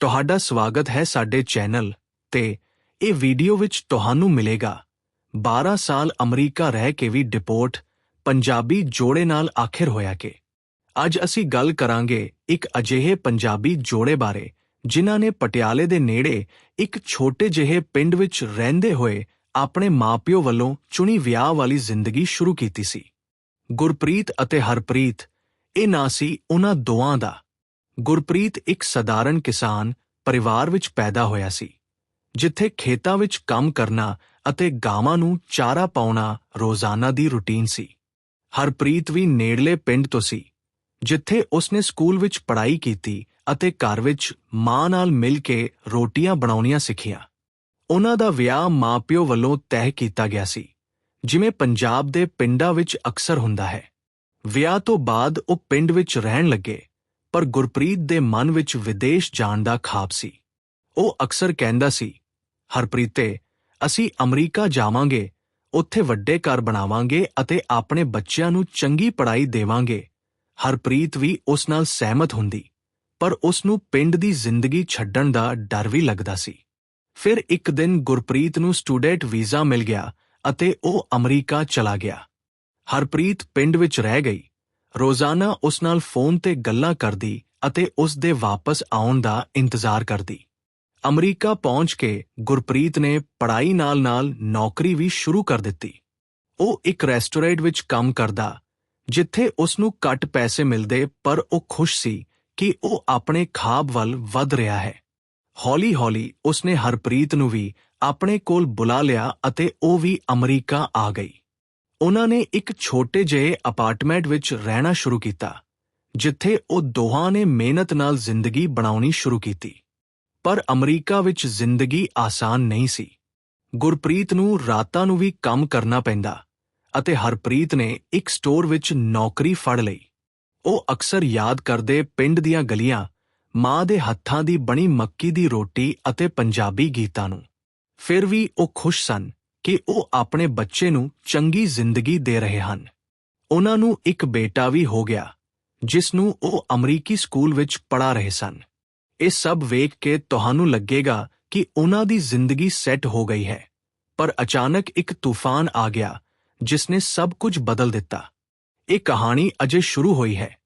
ਤੁਹਾਡਾ ਸਵਾਗਤ ਹੈ ਸਾਡੇ ਚੈਨਲ ਤੇ ਇਹ ਵੀਡੀਓ ਵਿੱਚ ਤੁਹਾਨੂੰ ਮਿਲੇਗਾ। 12 ਸਾਲ ਅਮਰੀਕਾ ਰਹਿ ਕੇ ਵੀ ਡਿਪੋਰਟ ਪੰਜਾਬੀ ਜੋੜੇ ਨਾਲ ਆਖਿਰ ਹੋਇਆ ਕਿ। ਅੱਜ ਅਸੀਂ ਗੱਲ ਕਰਾਂਗੇ ਇੱਕ ਅਜਿਹੇ ਪੰਜਾਬੀ ਜੋੜੇ ਬਾਰੇ, ਜਿਨ੍ਹਾਂ ਨੇ ਪਟਿਆਲੇ ਦੇ ਨੇੜੇ ਇੱਕ ਛੋਟੇ ਜਿਹੇ ਪਿੰਡ ਵਿੱਚ ਰਹਿੰਦੇ ਹੋਏ ਆਪਣੇ ਮਾਪਿਓ ਵੱਲੋਂ ਚੁਣੀ ਵਿਆਹ ਵਾਲੀ ਜ਼ਿੰਦਗੀ ਸ਼ੁਰੂ ਕੀਤੀ ਸੀ। ਗੁਰਪ੍ਰੀਤ ਅਤੇ ਹਰਪ੍ਰੀਤ, ਇਹ ਨਾਂ ਸੀ ਉਹਨਾਂ ਦੋਵਾਂ ਦਾ। ਗੁਰਪ੍ਰੀਤ ਇੱਕ ਸਧਾਰਨ ਕਿਸਾਨ ਪਰਿਵਾਰ ਵਿੱਚ ਪੈਦਾ ਹੋਇਆ ਸੀ, ਜਿੱਥੇ ਖੇਤਾਂ ਵਿੱਚ ਕੰਮ ਕਰਨਾ ਅਤੇ ਗਾਵਾਂ ਨੂੰ ਚਾਰਾ ਪਾਉਣਾ ਰੋਜ਼ਾਨਾ ਦੀ ਰੁਟੀਨ ਸੀ। ਹਰਪ੍ਰੀਤ ਵੀ ਨੇੜਲੇ ਪਿੰਡ ਤੋਂ ਸੀ, ਜਿੱਥੇ ਉਸਨੇ ਸਕੂਲ ਵਿੱਚ ਪੜ੍ਹਾਈ ਕੀਤੀ ਅਤੇ ਘਰ ਵਿੱਚ ਮਾਂ ਨਾਲ ਮਿਲ ਕੇ ਰੋਟੀਆਂ ਬਣਾਉਣੀਆਂ ਸਿੱਖੀਆਂ। ਉਹਨਾਂ ਦਾ ਵਿਆਹ ਮਾਪਿਓ ਵੱਲੋਂ ਤੈਅ ਕੀਤਾ ਗਿਆ ਸੀ, ਜਿਵੇਂ ਪੰਜਾਬ ਦੇ ਪਿੰਡਾਂ ਵਿੱਚ ਅਕਸਰ ਹੁੰਦਾ ਹੈ। ਵਿਆਹ ਤੋਂ ਬਾਅਦ ਉਹ ਪਿੰਡ ਵਿੱਚ ਰਹਿਣ ਲੱਗੇ ਪਰ ਗੁਰਪ੍ਰੀਤ ਦੇ ਮਨ ਵਿੱਚ ਵਿਦੇਸ਼ ਜਾਣ ਦਾ ਖਾਬ ਸੀ। ਉਹ ਅਕਸਰ ਕਹਿੰਦਾ ਸੀ, ਹਰਪ੍ਰੀਤੇ, ਅਸੀਂ ਅਮਰੀਕਾ ਜਾਵਾਂਗੇ, ਉੱਥੇ ਵੱਡੇ ਘਰ ਬਣਾਵਾਂਗੇ ਅਤੇ ਆਪਣੇ ਬੱਚਿਆਂ ਨੂੰ ਚੰਗੀ ਪੜ੍ਹਾਈ ਦੇਵਾਂਗੇ। ਹਰਪ੍ਰੀਤ ਵੀ ਉਸ ਨਾਲ ਸਹਿਮਤ ਹੁੰਦੀ, ਪਰ ਉਸ ਨੂੰ ਪਿੰਡ ਦੀ ਜ਼ਿੰਦਗੀ ਛੱਡਣ ਦਾ ਡਰ ਵੀ ਲੱਗਦਾ ਸੀ। ਫਿਰ ਇੱਕ ਦਿਨ ਗੁਰਪ੍ਰੀਤ ਨੂੰ ਸਟੂਡੈਂਟ ਵੀਜ਼ਾ ਮਿਲ ਗਿਆ ਅਤੇ ਉਹ ਅਮਰੀਕਾ ਚਲਾ ਗਿਆ। ਹਰਪ੍ਰੀਤ ਪਿੰਡ ਵਿੱਚ ਰਹਿ ਗਈ। ਰੋਜ਼ਾਨਾ ਉਸ ਨਾਲ ਫੋਨ ਤੇ ਗੱਲਾਂ ਕਰਦੀ ਅਤੇ ਉਸ ਦੇ ਵਾਪਸ ਆਉਣ ਦਾ ਇੰਤਜ਼ਾਰ ਕਰਦੀ। ਅਮਰੀਕਾ ਪਹੁੰਚ ਕੇ ਗੁਰਪ੍ਰੀਤ ਨੇ ਪੜ੍ਹਾਈ ਨਾਲ-ਨਾਲ ਨੌਕਰੀ ਵੀ ਸ਼ੁਰੂ ਕਰ ਦਿੱਤੀ। ਉਹ ਇੱਕ ਰੈਸਟੋਰੈਂਟ ਵਿੱਚ ਕੰਮ ਕਰਦਾ, ਜਿੱਥੇ ਉਸ ਨੂੰ ਘੱਟ ਪੈਸੇ ਮਿਲਦੇ ਪਰ ਉਹ ਖੁਸ਼ ਸੀ ਕਿ ਉਹ ਆਪਣੇ ਖਾਬ ਵੱਲ ਵੱਧ ਰਿਹਾ ਹੈ। ਹੌਲੀ-ਹੌਲੀ ਉਸਨੇ ਹਰਪ੍ਰੀਤ ਨੂੰ ਵੀ ਆਪਣੇ ਕੋਲ ਬੁਲਾ ਲਿਆ ਅਤੇ ਉਹ ਵੀ ਅਮਰੀਕਾ ਆ ਗਈ। ਉਹਨਾਂ ਨੇ ਇੱਕ ਛੋਟੇ ਜਿਹੇ ਅਪਾਰਟਮੈਂਟ ਵਿੱਚ ਰਹਿਣਾ ਸ਼ੁਰੂ ਕੀਤਾ, ਜਿੱਥੇ ਉਹ ਦੋਹਾਂ ਨੇ ਮਿਹਨਤ ਨਾਲ ਜ਼ਿੰਦਗੀ ਬਣਾਉਣੀ ਸ਼ੁਰੂ ਕੀਤੀ। ਪਰ ਅਮਰੀਕਾ ਵਿੱਚ ਜ਼ਿੰਦਗੀ ਆਸਾਨ ਨਹੀਂ ਸੀ। ਗੁਰਪ੍ਰੀਤ ਨੂੰ ਰਾਤਾਂ ਨੂੰ ਵੀ ਕੰਮ ਕਰਨਾ ਪੈਂਦਾ ਅਤੇ ਹਰਪ੍ਰੀਤ ਨੇ ਇੱਕ ਸਟੋਰ ਵਿੱਚ ਨੌਕਰੀ ਫੜ ਲਈ। ਉਹ ਅਕਸਰ ਯਾਦ ਕਰਦੇ ਪਿੰਡ ਦੀਆਂ ਗਲੀਆਂ, ਮਾਂ ਦੇ ਹੱਥਾਂ ਦੀ ਬਣੀ ਮੱਕੀ ਦੀ ਰੋਟੀ ਅਤੇ ਪੰਜਾਬੀ ਗੀਤਾਂ ਨੂੰ। ਫਿਰ ਵੀ ਉਹ ਖੁਸ਼ ਸਨ ਕਿ ਉਹ ਆਪਣੇ ਬੱਚੇ ਨੂੰ ਚੰਗੀ ਜ਼ਿੰਦਗੀ ਦੇ ਰਹੇ ਹਨ। ਉਹਨਾਂ ਨੂੰ ਇੱਕ ਬੇਟਾ ਵੀ ਹੋ ਗਿਆ, ਜਿਸ ਨੂੰ ਉਹ ਅਮਰੀਕੀ ਸਕੂਲ ਵਿੱਚ ਪੜ੍ਹਾ ਰਹੇ ਸਨ। ਇਹ ਸਭ ਵੇਖ ਕੇ ਤੁਹਾਨੂੰ ਲੱਗੇਗਾ ਕਿ ਉਹਨਾਂ ਦੀ ਜ਼ਿੰਦਗੀ ਸੈੱਟ ਹੋ ਗਈ ਹੈ, ਪਰ ਅਚਾਨਕ ਇੱਕ ਤੂਫਾਨ ਆ ਗਿਆ ਜਿਸ ਨੇ ਸਭ ਕੁਝ ਬਦਲ ਦਿੱਤਾ। ਇਹ ਕਹਾਣੀ ਅਜੇ ਸ਼ੁਰੂ ਹੋਈ ਹੈ,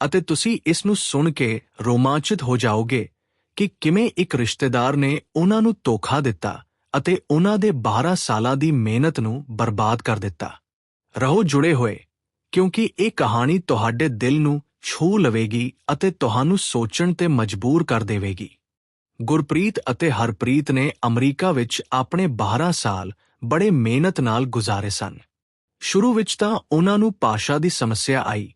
ਅਤੇ ਤੁਸੀਂ ਇਸ ਨੂੰ ਸੁਣ ਕੇ ਰੋਮਾਂਚਿਤ ਹੋ ਜਾਓਗੇ ਕਿ ਕਿਵੇਂ ਇੱਕ ਰਿਸ਼ਤੇਦਾਰ ਨੇ ਉਹਨਾਂ ਨੂੰ ਧੋਖਾ ਦਿੱਤਾ ਅਤੇ ਉਹਨਾਂ ਦੇ 12 ਸਾਲਾਂ ਦੀ ਮਿਹਨਤ ਨੂੰ ਬਰਬਾਦ ਕਰ ਦਿੱਤਾ। ਰਹੋ ਜੁੜੇ ਹੋਏ, ਕਿਉਂਕਿ ਇਹ ਕਹਾਣੀ ਤੁਹਾਡੇ ਦਿਲ ਨੂੰ ਛੂ ਲਵੇਗੀ ਅਤੇ ਤੁਹਾਨੂੰ ਸੋਚਣ ਤੇ ਮਜਬੂਰ ਕਰ ਦੇਵੇਗੀ। ਗੁਰਪ੍ਰੀਤ ਅਤੇ ਹਰਪ੍ਰੀਤ ਨੇ ਅਮਰੀਕਾ ਵਿੱਚ ਆਪਣੇ 12 ਸਾਲ ਬੜੇ ਮਿਹਨਤ ਨਾਲ ਗੁਜ਼ਾਰੇ ਸਨ। ਸ਼ੁਰੂ ਵਿੱਚ ਤਾਂ ਉਹਨਾਂ ਨੂੰ ਭਾਸ਼ਾ ਦੀ ਸਮੱਸਿਆ ਆਈ,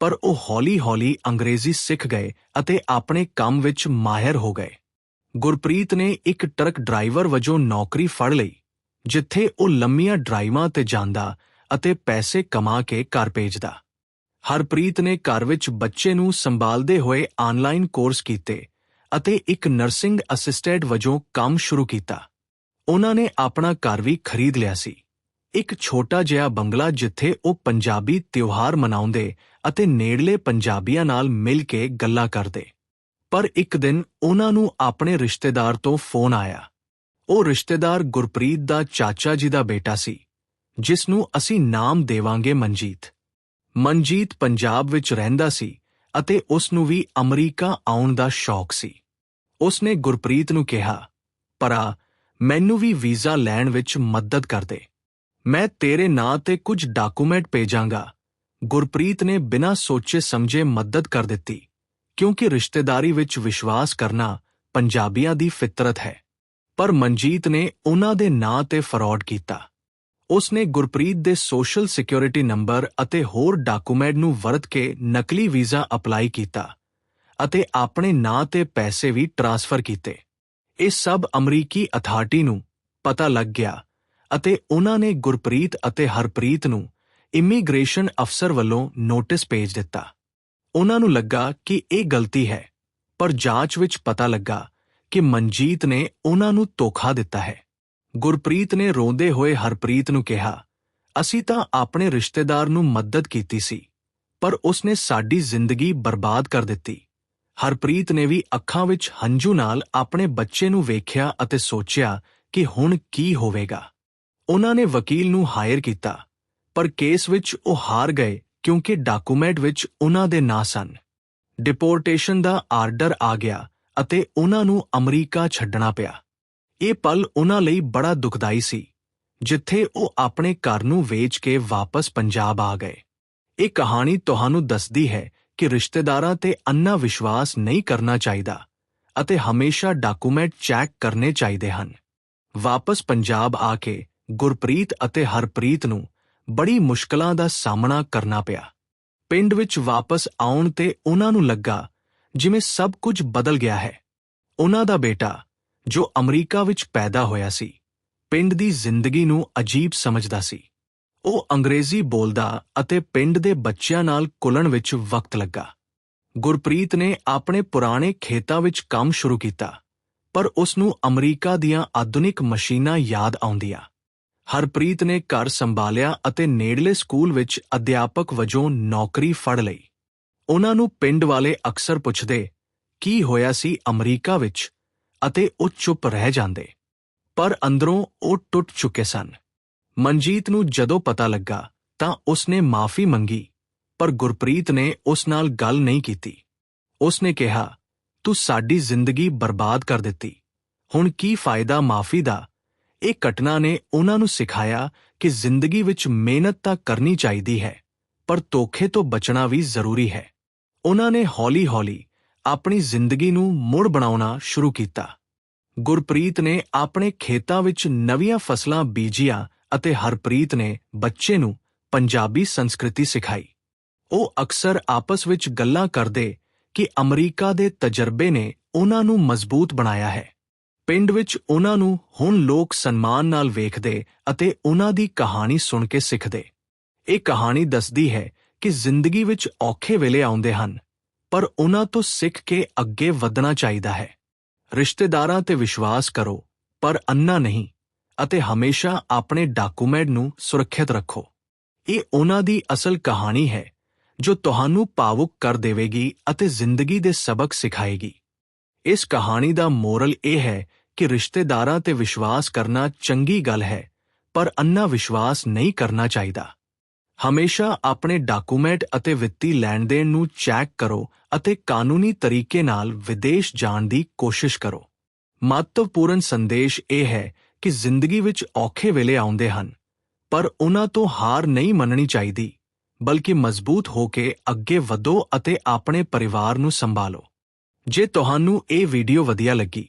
ਪਰ ਉਹ ਹੌਲੀ-ਹੌਲੀ ਅੰਗਰੇਜ਼ੀ ਸਿੱਖ ਗਏ ਅਤੇ ਆਪਣੇ ਕੰਮ ਵਿੱਚ ਮਾਹਿਰ ਹੋ ਗਏ। ਗੁਰਪ੍ਰੀਤ ਨੇ ਇੱਕ ਟਰੱਕ ਡਰਾਈਵਰ ਵਜੋਂ ਨੌਕਰੀ ਫੜ ਲਈ, ਜਿੱਥੇ ਉਹ ਲੰਮੀਆਂ ਡਰਾਈਵਾਂ ਤੇ ਜਾਂਦਾ ਅਤੇ ਪੈਸੇ ਕਮਾ ਕੇ ਘਰ ਭੇਜਦਾ। ਹਰਪ੍ਰੀਤ ਨੇ ਘਰ ਵਿੱਚ ਬੱਚੇ ਨੂੰ ਸੰਭਾਲਦੇ ਹੋਏ ਆਨਲਾਈਨ ਕੋਰਸ ਕੀਤੇ ਅਤੇ ਇੱਕ ਨਰਸਿੰਗ ਅਸਿਸਟੈਂਟ ਵਜੋਂ ਕੰਮ ਸ਼ੁਰੂ ਕੀਤਾ। ਉਹਨਾਂ ਨੇ ਆਪਣਾ ਘਰ ਵੀ ਖਰੀਦ ਲਿਆ ਸੀ। ਇੱਕ ਛੋਟਾ ਜਿਹਾ ਬੰਗਲਾ ਜਿੱਥੇ ਉਹ ਪੰਜਾਬੀ ਤਿਉਹਾਰ ਮਨਾਉਂਦੇ ਅਤੇ ਨੇੜਲੇ ਪੰਜਾਬੀਆਂ ਨਾਲ ਮਿਲ ਕੇ ਗੱਲਾਂ ਕਰਦੇ। ਪਰ ਇੱਕ ਦਿਨ ਉਹਨਾਂ ਨੂੰ ਆਪਣੇ ਰਿਸ਼ਤੇਦਾਰ ਤੋਂ ਫੋਨ ਆਇਆ। ਉਹ ਰਿਸ਼ਤੇਦਾਰ ਗੁਰਪ੍ਰੀਤ ਦਾ ਚਾਚਾ ਜੀ ਦਾ ਬੇਟਾ ਸੀ, ਜਿਸ ਨੂੰ ਅਸੀਂ ਨਾਮ ਦੇਵਾਂਗੇ ਮਨਜੀਤ। ਮਨਜੀਤ ਪੰਜਾਬ ਵਿੱਚ ਰਹਿੰਦਾ ਸੀ ਅਤੇ ਉਸ ਨੂੰ ਵੀ ਅਮਰੀਕਾ ਆਉਣ ਦਾ ਸ਼ੌਕ ਸੀ। ਉਸ ਨੇ ਗੁਰਪ੍ਰੀਤ ਨੂੰ ਕਿਹਾ ਪਰਾ ਮੈਨੂੰ ਵੀ ਵੀਜ਼ਾ ਲੈਣ ਵਿੱਚ ਮਦਦ ਕਰ ਦੇ। ਮੈਂ ਤੇਰੇ ਨਾਂ ਤੇ ਕੁਝ ਡਾਕੂਮੈਂਟ ਭੇਜਾਂਗਾ। ਗੁਰਪ੍ਰੀਤ ਨੇ ਬਿਨਾਂ ਸੋਚੇ ਸਮਝੇ ਮਦਦ ਕਰ ਦਿੱਤੀ। ਕਿਉਂਕਿ ਰਿਸ਼ਤੇਦਾਰੀ ਵਿੱਚ ਵਿਸ਼ਵਾਸ ਕਰਨਾ ਪੰਜਾਬੀਆਂ ਦੀ ਫਿਤਰਤ ਹੈ। ਪਰ ਮਨਜੀਤ ਨੇ ਉਹਨਾਂ ਦੇ ਨਾਂ ਤੇ ਫਰਾਡ ਕੀਤਾ। ਉਸ ਨੇ ਗੁਰਪ੍ਰੀਤ ਦੇ ਸੋਸ਼ਲ ਸਿਕਿਉਰਿਟੀ ਨੰਬਰ ਅਤੇ ਹੋਰ ਡਾਕੂਮੈਂਟ ਨੂੰ ਵਰਤ ਕੇ ਨਕਲੀ ਵੀਜ਼ਾ ਅਪਲਾਈ ਕੀਤਾ ਅਤੇ ਆਪਣੇ ਨਾਂ ਤੇ ਪੈਸੇ ਵੀ ਟ੍ਰਾਂਸਫਰ ਕੀਤੇ। ਇਹ ਸਭ ਅਮਰੀਕੀ ਅਥਾਰਟੀ ਨੂੰ ਪਤਾ ਲੱਗ ਗਿਆ ਅਤੇ ਉਹਨਾਂ ਨੇ ਗੁਰਪ੍ਰੀਤ ਅਤੇ ਹਰਪ੍ਰੀਤ ਨੂੰ ਇਮੀਗ੍ਰੇਸ਼ਨ ਅਫਸਰ ਵੱਲੋਂ ਨੋਟਿਸ ਭੇਜ ਦਿੱਤਾ। ਉਹਨਾਂ ਨੂੰ ਲੱਗਾ ਕਿ ਇਹ ਗਲਤੀ ਹੈ, ਪਰ ਜਾਂਚ ਵਿੱਚ ਪਤਾ ਲੱਗਾ ਕਿ ਮਨਜੀਤ ਨੇ ਉਹਨਾਂ ਨੂੰ ਧੋਖਾ ਦਿੱਤਾ ਹੈ। ਗੁਰਪ੍ਰੀਤ ਨੇ ਰੋਂਦੇ ਹੋਏ ਹਰਪ੍ਰੀਤ ਨੂੰ ਕਿਹਾ, ਅਸੀਂ ਤਾਂ ਆਪਣੇ ਰਿਸ਼ਤੇਦਾਰ ਨੂੰ ਮਦਦ ਕੀਤੀ ਸੀ, ਪਰ ਉਸਨੇ ਸਾਡੀ ਜ਼ਿੰਦਗੀ ਬਰਬਾਦ ਕਰ ਦਿੱਤੀ। ਹਰਪ੍ਰੀਤ ਨੇ ਵੀ ਅੱਖਾਂ ਵਿੱਚ ਹੰਝੂ ਨਾਲ ਆਪਣੇ ਬੱਚੇ ਨੂੰ ਵੇਖਿਆ ਅਤੇ ਸੋਚਿਆ ਕਿ ਹੁਣ ਕੀ ਹੋਵੇਗਾ। ਉਹਨਾਂ ਨੇ ਵਕੀਲ ਨੂੰ ਹਾਇਰ ਕੀਤਾ, ਪਰ ਕੇਸ ਵਿੱਚ ਉਹ ਹਾਰ ਗਏ ਕਿਉਂਕਿ ਡਾਕੂਮੈਂਟ ਵਿੱਚ ਉਹਨਾਂ ਦੇ ਨਾਂ ਸਨ। ਡਿਪੋਰਟੇਸ਼ਨ ਦਾ ਆਰਡਰ ਆ ਗਿਆ ਅਤੇ ਉਹਨਾਂ ਨੂੰ ਅਮਰੀਕਾ ਛੱਡਣਾ ਪਿਆ। ਇਹ ਪਲ ਉਹਨਾਂ ਲਈ ਬੜਾ ਦੁਖਦਾਈ ਸੀ, ਜਿੱਥੇ ਉਹ ਆਪਣੇ ਘਰ ਨੂੰ ਵੇਚ ਕੇ ਵਾਪਸ ਪੰਜਾਬ ਆ ਗਏ। ਇਹ ਕਹਾਣੀ ਤੁਹਾਨੂੰ ਦੱਸਦੀ ਹੈ ਕਿ ਰਿਸ਼ਤੇਦਾਰਾਂ ਤੇ ਅੰਨਾ ਵਿਸ਼ਵਾਸ ਨਹੀਂ ਕਰਨਾ ਚਾਹੀਦਾ ਅਤੇ ਹਮੇਸ਼ਾ ਡਾਕੂਮੈਂਟ ਚੈੱਕ ਕਰਨੇ ਚਾਹੀਦੇ ਹਨ। ਵਾਪਸ ਪੰਜਾਬ ਆ ਕੇ ਗੁਰਪ੍ਰੀਤ ਅਤੇ ਹਰਪ੍ਰੀਤ ਨੂੰ ਬੜੀ ਮੁਸ਼ਕਲਾਂ ਦਾ ਸਾਹਮਣਾ ਕਰਨਾ ਪਿਆ। ਪਿੰਡ ਵਿੱਚ ਵਾਪਸ ਆਉਣ ਤੇ ਉਹਨਾਂ ਨੂੰ ਲੱਗਾ ਜਿਵੇਂ ਸਭ ਕੁਝ ਬਦਲ ਗਿਆ ਹੈ। ਉਹਨਾਂ ਦਾ ਬੇਟਾ, ਜੋ ਅਮਰੀਕਾ ਵਿੱਚ ਪੈਦਾ ਹੋਇਆ ਸੀ, ਪਿੰਡ ਦੀ ਜ਼ਿੰਦਗੀ ਨੂੰ ਅਜੀਬ ਸਮਝਦਾ ਸੀ। ਉਹ ਅੰਗਰੇਜ਼ੀ ਬੋਲਦਾ ਅਤੇ ਪਿੰਡ ਦੇ ਬੱਚਿਆਂ ਨਾਲ ਕੁਲਣ ਵਿੱਚ ਵਕਤ ਲੱਗਾ। ਗੁਰਪ੍ਰੀਤ ਨੇ ਆਪਣੇ ਪੁਰਾਣੇ ਖੇਤਾਂ ਵਿੱਚ ਕੰਮ ਸ਼ੁਰੂ ਕੀਤਾ, ਪਰ ਉਸ ਨੂੰ ਅਮਰੀਕਾ ਦੀਆਂ ਆਧੁਨਿਕ ਮਸ਼ੀਨਾਂ ਯਾਦ ਆਉਂਦੀਆਂ। ਹਰਪ੍ਰੀਤ ਨੇ ਘਰ ਸੰਭਾਲਿਆ ਅਤੇ ਨੇੜਲੇ ਸਕੂਲ ਵਿੱਚ ਅਧਿਆਪਕ ਵਜੋਂ ਨੌਕਰੀ ਫੜ ਲਈ। ਉਹਨਾਂ ਨੂੰ ਪਿੰਡ ਵਾਲੇ ਅਕਸਰ ਪੁੱਛਦੇ, ਕੀ ਹੋਇਆ ਸੀ ਅਮਰੀਕਾ ਵਿੱਚ? ਅਤੇ ਉਹ ਚੁੱਪ ਰਹਿ ਜਾਂਦੇ। ਪਰ ਅੰਦਰੋਂ ਉਹ ਟੁੱਟ ਚੁੱਕੇ ਸਨ। ਮਨਜੀਤ ਨੂੰ ਜਦੋਂ ਪਤਾ ਲੱਗਾ, ਤਾਂ ਉਸਨੇ ਮਾਫੀ ਮੰਗੀ, ਪਰ ਗੁਰਪ੍ਰੀਤ ਨੇ ਉਸ ਨਾਲ ਗੱਲ ਨਹੀਂ ਕੀਤੀ। ਉਸਨੇ ਕਿਹਾ, ਤੂੰ ਸਾਡੀ ਜ਼ਿੰਦਗੀ ਬਰਬਾਦ ਕਰ ਦਿੱਤੀ। ਹੁਣ ਕੀ ਫਾਇਦਾ ਮਾਫੀ ਦਾ? ਇਹ ਘਟਨਾ ਨੇ ਉਹਨਾਂ ਨੂੰ ਸਿਖਾਇਆ ਕਿ ਜ਼ਿੰਦਗੀ ਵਿੱਚ ਮਿਹਨਤ ਤਾਂ ਕਰਨੀ ਚਾਹੀਦੀ ਹੈ, ਪਰ ਧੋਖੇ ਤੋਂ ਬਚਣਾ ਵੀ ਜ਼ਰੂਰੀ ਹੈ। ਉਹਨਾਂ ਨੇ ਹੌਲੀ-ਹੌਲੀ ਆਪਣੀ ਜ਼ਿੰਦਗੀ ਨੂੰ ਮੁੜ ਬਣਾਉਣਾ ਸ਼ੁਰੂ ਕੀਤਾ। ਗੁਰਪ੍ਰੀਤ ਨੇ ਆਪਣੇ ਖੇਤਾਂ ਵਿੱਚ ਨਵੀਆਂ ਫਸਲਾਂ ਬੀਜੀਆਂ ਅਤੇ ਹਰਪ੍ਰੀਤ ਨੇ ਬੱਚੇ ਨੂੰ ਪੰਜਾਬੀ ਸੰਸਕ੍ਰਿਤੀ ਸਿਖਾਈ। ਉਹ ਅਕਸਰ ਆਪਸ ਵਿੱਚ ਗੱਲਾਂ ਕਰਦੇ ਕਿ ਅਮਰੀਕਾ ਦੇ ਤਜਰਬੇ ਨੇ ਉਹਨਾਂ ਨੂੰ ਮਜ਼ਬੂਤ ਬਣਾਇਆ ਹੈ। ਪਿੰਡ ਵਿੱਚ ਉਹਨਾਂ ਨੂੰ ਹੁਣ ਲੋਕ ਸਨਮਾਨ ਨਾਲ ਵੇਖਦੇ ਅਤੇ ਉਹਨਾਂ ਦੀ ਕਹਾਣੀ ਸੁਣ ਕੇ ਸਿੱਖਦੇ। ਇਹ ਕਹਾਣੀ ਦੱਸਦੀ ਹੈ ਕਿ ਜ਼ਿੰਦਗੀ ਵਿੱਚ ਔਖੇ ਵੇਲੇ ਆਉਂਦੇ ਹਨ, ਪਰ ਉਹਨਾਂ ਤੋਂ ਸਿੱਖ ਕੇ ਅੱਗੇ ਵਧਣਾ ਚਾਹੀਦਾ ਹੈ। ਰਿਸ਼ਤੇਦਾਰਾਂ ਤੇ ਵਿਸ਼ਵਾਸ ਕਰੋ, ਪਰ ਅੰਨਾ ਨਹੀਂ ਅਤੇ ਹਮੇਸ਼ਾ ਆਪਣੇ ਡਾਕੂਮੈਂਟ ਨੂੰ ਸੁਰੱਖਿਅਤ ਰੱਖੋ। ਇਹ ਉਹਨਾਂ ਦੀ ਅਸਲ ਕਹਾਣੀ ਹੈ, ਜੋ ਤੁਹਾਨੂੰ ਭਾਵੁਕ ਕਰ ਦੇਵੇਗੀ ਅਤੇ ਜ਼ਿੰਦਗੀ ਦੇ ਸਬਕ ਸਿਖਾਏਗੀ। ਇਸ ਕਹਾਣੀ ਦਾ ਮੋਰਲ ਇਹ ਹੈ ਕਿ ਰਿਸ਼ਤੇਦਾਰਾਂ ਤੇ ਵਿਸ਼ਵਾਸ ਕਰਨਾ ਚੰਗੀ ਗੱਲ ਹੈ, ਪਰ ਅੰਨਾ ਵਿਸ਼ਵਾਸ ਨਹੀਂ ਕਰਨਾ ਚਾਹੀਦਾ। ਹਮੇਸ਼ਾ ਆਪਣੇ ਡਾਕੂਮੈਂਟ ਅਤੇ ਵਿੱਤੀ ਲੈਣ-ਦੇਣ ਨੂੰ ਚੈੱਕ ਕਰੋ ਅਤੇ ਕਾਨੂੰਨੀ ਤਰੀਕੇ ਨਾਲ ਵਿਦੇਸ਼ ਜਾਣ ਦੀ ਕੋਸ਼ਿਸ਼ ਕਰੋ। ਮਹੱਤਵਪੂਰਨ ਸੰਦੇਸ਼ ਇਹ ਹੈ ਕਿ ਜ਼ਿੰਦਗੀ ਵਿੱਚ ਔਖੇ ਵੇਲੇ ਆਉਂਦੇ ਹਨ, ਪਰ ਉਹਨਾਂ ਤੋਂ ਹਾਰ ਨਹੀਂ ਮੰਨਣੀ ਚਾਹੀਦੀ, ਬਲਕਿ ਮਜ਼ਬੂਤ ਹੋ ਕੇ ਅੱਗੇ ਵਧੋ ਅਤੇ ਆਪਣੇ ਪਰਿਵਾਰ ਨੂੰ ਸੰਭਾਲੋ। ਜੇ ਤੁਹਾਨੂੰ ਇਹ ਵੀਡੀਓ ਵਧੀਆ ਲੱਗੀ